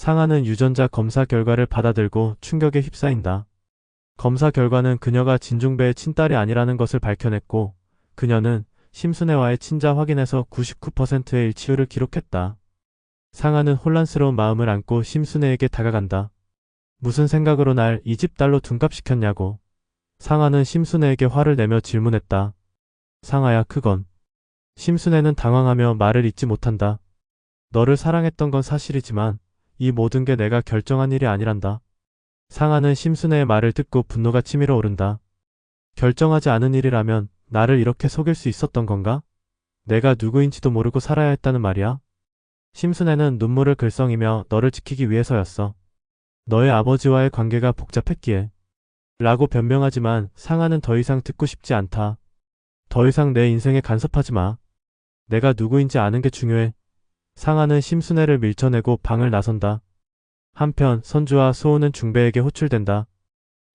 상아는 유전자 검사 결과를 받아들고 충격에 휩싸인다. 검사 결과는 그녀가 진중배의 친딸이 아니라는 것을 밝혀냈고 그녀는 심순애와의 친자 확인에서 99%의 일치율을 기록했다. 상아는 혼란스러운 마음을 안고 심순애에게 다가간다. 무슨 생각으로 날 이 집 딸로 둔갑시켰냐고. 상아는 심순애에게 화를 내며 질문했다. 상아야 그건. 심순애는 당황하며 말을 잇지 못한다. 너를 사랑했던 건 사실이지만 이 모든 게 내가 결정한 일이 아니란다. 상아는 심순애의 말을 듣고 분노가 치밀어 오른다. 결정하지 않은 일이라면 나를 이렇게 속일 수 있었던 건가? 내가 누구인지도 모르고 살아야 했다는 말이야? 심순애는 눈물을 글썽이며 너를 지키기 위해서였어. 너의 아버지와의 관계가 복잡했기에. 라고 변명하지만 상아는 더 이상 듣고 싶지 않다. 더 이상 내 인생에 간섭하지 마. 내가 누구인지 아는 게 중요해. 상아는 심순애를 밀쳐내고 방을 나선다. 한편 선주와 소우는 중배에게 호출된다.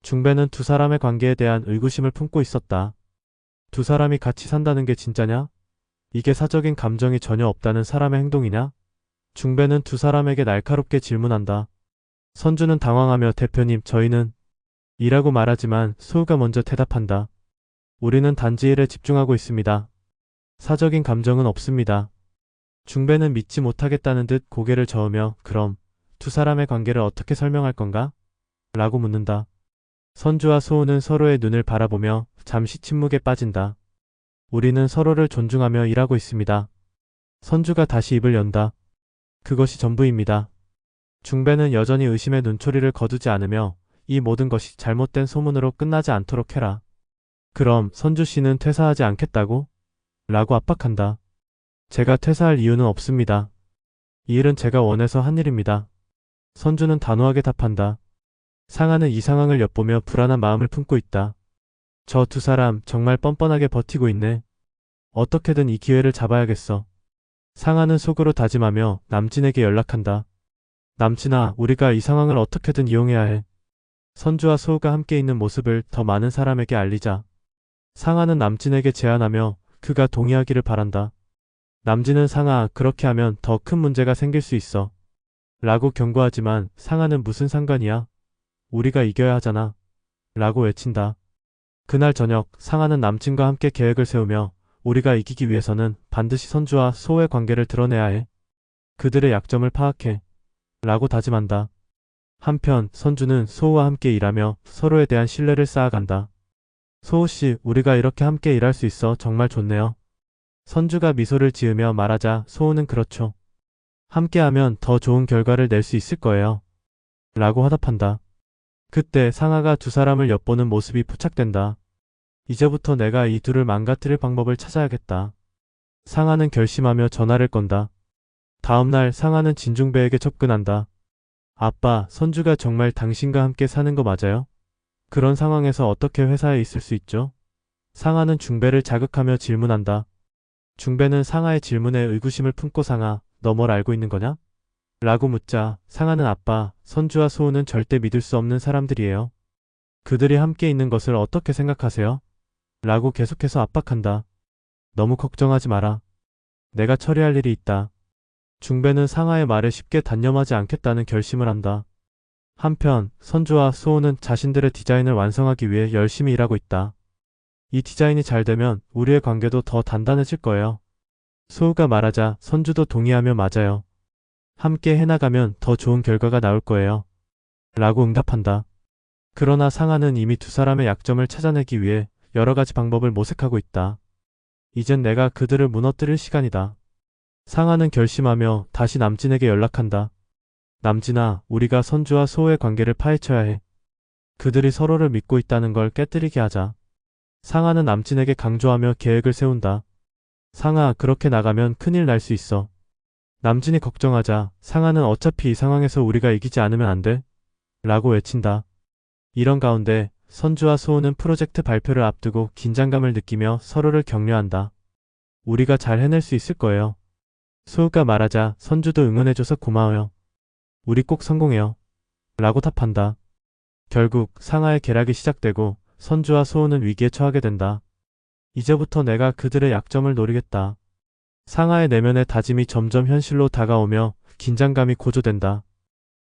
중배는 두 사람의 관계에 대한 의구심을 품고 있었다. 두 사람이 같이 산다는 게 진짜냐? 이게 사적인 감정이 전혀 없다는 사람의 행동이냐? 중배는 두 사람에게 날카롭게 질문한다. 선주는 당황하며 대표님 저희는 이라고 말하지만 소우가 먼저 대답한다. 우리는 단지 일에 집중하고 있습니다. 사적인 감정은 없습니다. 중배는 믿지 못하겠다는 듯 고개를 저으며 그럼 두 사람의 관계를 어떻게 설명할 건가? 라고 묻는다. 선주와 소우는 서로의 눈을 바라보며 잠시 침묵에 빠진다. 우리는 서로를 존중하며 일하고 있습니다. 선주가 다시 입을 연다. 그것이 전부입니다. 중배는 여전히 의심의 눈초리를 거두지 않으며 이 모든 것이 잘못된 소문으로 끝나지 않도록 해라. 그럼 선주 씨는 퇴사하지 않겠다고? 라고 압박한다. 제가 퇴사할 이유는 없습니다. 이 일은 제가 원해서 한 일입니다. 선주는 단호하게 답한다. 상아는 이 상황을 엿보며 불안한 마음을 품고 있다. 저 두 사람 정말 뻔뻔하게 버티고 있네. 어떻게든 이 기회를 잡아야겠어. 상아는 속으로 다짐하며 남진에게 연락한다. 남진아, 우리가 이 상황을 어떻게든 이용해야 해. 선주와 소우가 함께 있는 모습을 더 많은 사람에게 알리자. 상아는 남진에게 제안하며 그가 동의하기를 바란다. 남진은 상아, 그렇게 하면 더 큰 문제가 생길 수 있어. 라고 경고하지만 상아는 무슨 상관이야? 우리가 이겨야 하잖아. 라고 외친다. 그날 저녁 상아는 남친과 함께 계획을 세우며 우리가 이기기 위해서는 반드시 선주와 소의 관계를 드러내야 해. 그들의 약점을 파악해. 라고 다짐한다. 한편 선주는 소우와 함께 일하며 서로에 대한 신뢰를 쌓아간다. 소우씨, 우리가 이렇게 함께 일할 수 있어 정말 좋네요. 선주가 미소를 지으며 말하자 소우는 그렇죠. 함께하면 더 좋은 결과를 낼 수 있을 거예요. 라고 화답한다. 그때 상아가 두 사람을 엿보는 모습이 포착된다. 이제부터 내가 이 둘을 망가뜨릴 방법을 찾아야겠다. 상아는 결심하며 전화를 건다. 다음날 상아는 진중배에게 접근한다. 아빠, 선주가 정말 당신과 함께 사는 거 맞아요? 그런 상황에서 어떻게 회사에 있을 수 있죠? 상아는 중배를 자극하며 질문한다. 중배는 상아의 질문에 의구심을 품고 상아, 너 뭘 알고 있는 거냐? 라고 묻자 상아는 아빠, 선주와 소우는 절대 믿을 수 없는 사람들이에요. 그들이 함께 있는 것을 어떻게 생각하세요? 라고 계속해서 압박한다. 너무 걱정하지 마라. 내가 처리할 일이 있다. 중배는 상아의 말에 쉽게 단념하지 않겠다는 결심을 한다. 한편 선주와 소우는 자신들의 디자인을 완성하기 위해 열심히 일하고 있다. 이 디자인이 잘 되면 우리의 관계도 더 단단해질 거예요. 소우가 말하자 선주도 동의하며 맞아요. 함께 해나가면 더 좋은 결과가 나올 거예요. 라고 응답한다. 그러나 상아는 이미 두 사람의 약점을 찾아내기 위해 여러 가지 방법을 모색하고 있다. 이젠 내가 그들을 무너뜨릴 시간이다. 상아는 결심하며 다시 남진에게 연락한다. 남진아, 우리가 선주와 소우의 관계를 파헤쳐야 해. 그들이 서로를 믿고 있다는 걸 깨뜨리게 하자. 상아는 남진에게 강조하며 계획을 세운다. 상아, 그렇게 나가면 큰일 날 수 있어. 남진이 걱정하자 상아는 어차피 이 상황에서 우리가 이기지 않으면 안 돼. 라고 외친다. 이런 가운데 선주와 소우는 프로젝트 발표를 앞두고 긴장감을 느끼며 서로를 격려한다. 우리가 잘 해낼 수 있을 거예요. 소우가 말하자 선주도 응원해줘서 고마워요. 우리 꼭 성공해요. 라고 답한다. 결국 상하의 계략이 시작되고 선주와 소우는 위기에 처하게 된다. 이제부터 내가 그들의 약점을 노리겠다. 상하의 내면의 다짐이 점점 현실로 다가오며 긴장감이 고조된다.